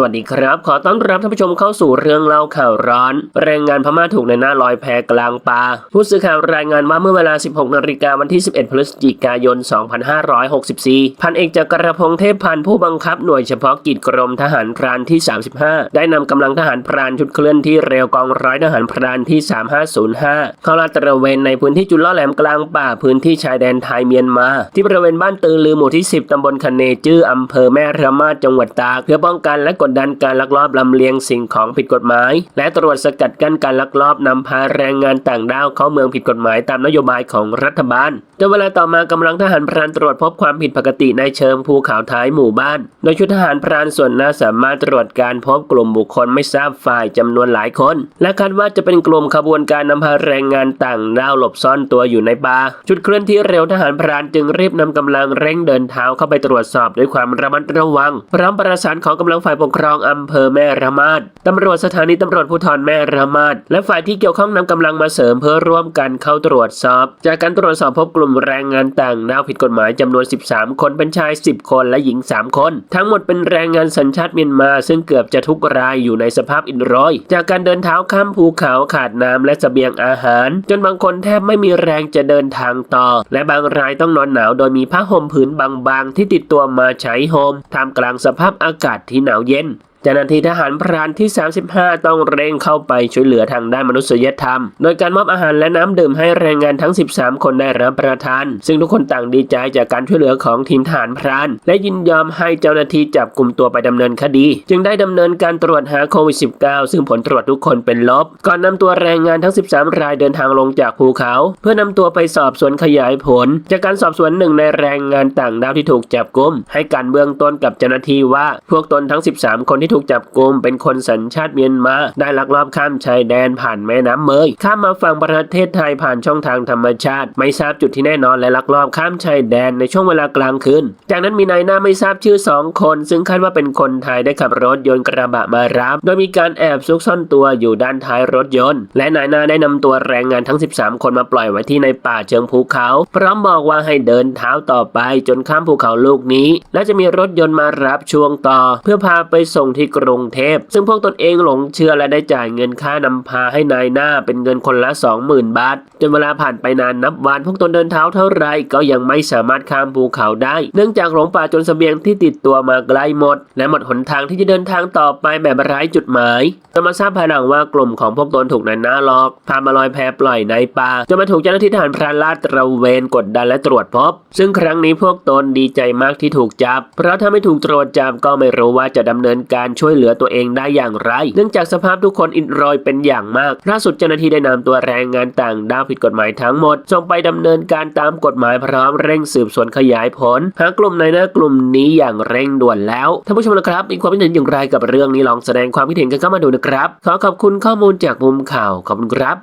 สวัสดีครับ ขอต้อนรับท่านผู้ชมเข้าสู่เรื่องเล่าข่าวร้อน แรงงานพม่าถูกในหน้าลอยแพกลางป่าผู้สื่อข่าวรายงานว่าเมื่อเวลา 16 นาฬิกาวันที่ 11 พฤศจิกายน 2564 พันเอกจักรพงษ์เทพพันธ์ผู้บังคับหน่วยเฉพาะกิจกรมทหารพรานที่ 35 ได้นำกำลังทหารพรานชุดเคลื่อนที่เร็วกองร้อยทหารพรานที่ 3505 เข้าลาดตระเวนในพื้นที่จุดล่อแหลมกลางป่าพื้นที่ชายแดนไทยเมียนมา ที่บริเวณบ้านตือลือหมู่ที่ 10ตำบลคเนจื้ออำเภอแม่ระมาดจังหวัดตากเพื่อป้องกันและกดดันการลักลอบลำเลียงสิ่งของผิดกฎหมาย และตรวจสกัดกั้นการลักลอบนำพาแรงงานต่างด้าวเข้าเมืองผิดกฎหมายตามนโยบายของรัฐบาลจนเวลาต่อมากำลังทหารพรานตรวจพบความผิดปกติในเชิงภูเขาท้ายหมู่บ้าน โดยชุดทหารพรานส่วนหน้าสามารถตรวจการพบกลุ่มบุคคลไม่ทราบฝ่ายจำนวนหลายคน และคาดว่าจะเป็นกลุ่มขบวนการนำพาแรงงานต่างด้าวหลบซ่อนตัวอยู่ในป่าชุดเคลื่อนที่เร็วทหารพรานจึงรีบนำกำลังเร่งเดินเท้าเข้าไปตรวจสอบด้วยความระมัดระวังพร้อมประสานของกำลังฝ่ายปกครองอำเภอแม่ระมาดตำรวจสถานีตำรวจภูธรแม่ระมาดและฝ่ายที่เกี่ยวข้องนำกำลังมาเสริมเพื่อร่วมกันเข้าตรวจสอบ จากการตรวจสอบพบกลุ่มแรงงานต่างด้าวผิดกฎหมายจำนวน 13 คนเป็นชาย 10 คนและหญิง 3 คน ทั้งหมดเป็นแรงงานสัญชาติเมียนมา ซึ่งเกือบจะทุกรายอยู่ในสภาพอินโรอยจากการเดินเท้าข้ามภูเขาขาดน้ำและเสบียงอาหาร จนบางคนแทบไม่มีแรงจะเดินทางต่อ และบางรายต้องนอนหนาวโดยมีผ้าห่มผืนบางๆ ที่ติดตัวมาใช้ห่มท่ามกลางสภาพอากาศที่หนาวเย็นน เจ้าหน้าที่ทหารพรานที่ 35 ต้องเร่งเข้าไปช่วยเหลือทางด้านมนุษยธรรม โดยการมอบอาหารและน้ำดื่มให้แรงงานทั้ง 13 คนได้รับประทาน ซึ่งทุกคนต่างดีใจจากการช่วยเหลือของทีมทหารพราน และยินยอมให้เจ้าหน้าที่จับกลุ่มตัวไปดำเนินคดี จึงได้ดำเนินการตรวจหาโควิด -19 ซึ่งผลตรวจทุกคนเป็นลบ ก่อนนำตัวแรงงานทั้ง 13 รายเดินทางลงจากภูเขา เพื่อนำตัวไปสอบสวนขยายผล จากการสอบสวนหนึ่งในแรงงานต่างด้าวที่ถูกจับกลุ่มให้การเบื้องต้นกับเจ้าหน้าที่ว่าพวกตนทั้ง 13 คนที่ถูกจับกลุมเป็นคนสัญชาติเมียนมา ได้ลักลอบข้ามชายแดนผ่านแม่น้ำเมยข้ามมาฝั่งประเทศไทยผ่านช่องทางธรรมชาติ ไม่ทราบจุดที่แน่นอนและลักลอบข้ามชายแดนในช่วงเวลากลางคืนจากนั้นมีนายหน้าไม่ทราบชื่อสองคน ซึ่งคาดว่าเป็นคนไทยได้ขับรถยนต์กระบะมารับ โดยมีการแอบซุกซ่อนตัวอยู่ด้านท้ายรถยนต์ และนายหน้าได้นำตัวแรงงานทั้ง 13 คนมาปล่อยไว้ที่ในป่าเชิงภูเขา พร้อมบอกว่าให้เดินเท้าต่อไปจนข้ามภูเขาลูกนี้ และจะมีรถยนต์มารับช่วงต่อ เพื่อพาไปส่งที่กรุงเทพ ซึ่งพวกตนเองหลงเชื่อและได้จ่ายเงินค่านำพาให้นายหน้าเป็นเงินคนละ 20,000 บาท จนเวลาผ่านไปนานนับวันพวกตนเดินเท้าเท่าไรก็ยังไม่สามารถข้ามภูเขาได้ เนื่องจากหลงป่าจนเสบียงที่ติดตัวมาใกล้หมด และหมดหนทางที่จะเดินทางต่อไปแบบไร้จุดหมายจนมาทราบภายหลังว่ากลุ่มของพวกตนถูกนายหน้าหลอก พามาลอยแพปล่อยในป่าจนมาถูกเจ้าหน้าที่ทหารพรานลาดตระเวนกดดันและตรวจพบ ซึ่งครั้งนี้พวกตนดีใจมากที่ถูกจับ เพราะถ้าไม่ถูกตรวจจับก็ไม่รู้ว่าจะดำเนินการช่วยเหลือตัวเองได้อย่างไร เนื่องจากสภาพทุกคนอิดโรยเป็นอย่างมากล่าสุดเจ้าหน้าที่ได้นำตัวแรงงานต่างด้าวผิดกฎหมายทั้งหมดส่งไปดำเนินการตามกฎหมายพร้อมเร่งสืบสวนขยายผลหากลุ่มในหน้ากลุ่มนี้อย่างเร่งด่วนแล้วท่านผู้ชมนะครับมีความคิดเห็นอย่างไรกับเรื่องนี้ลองแสดงความคิดเห็นกันเข้ามาดูนะครับ ขอขอบคุณข้อมูลจากมุมข่าวขอบคุณครับ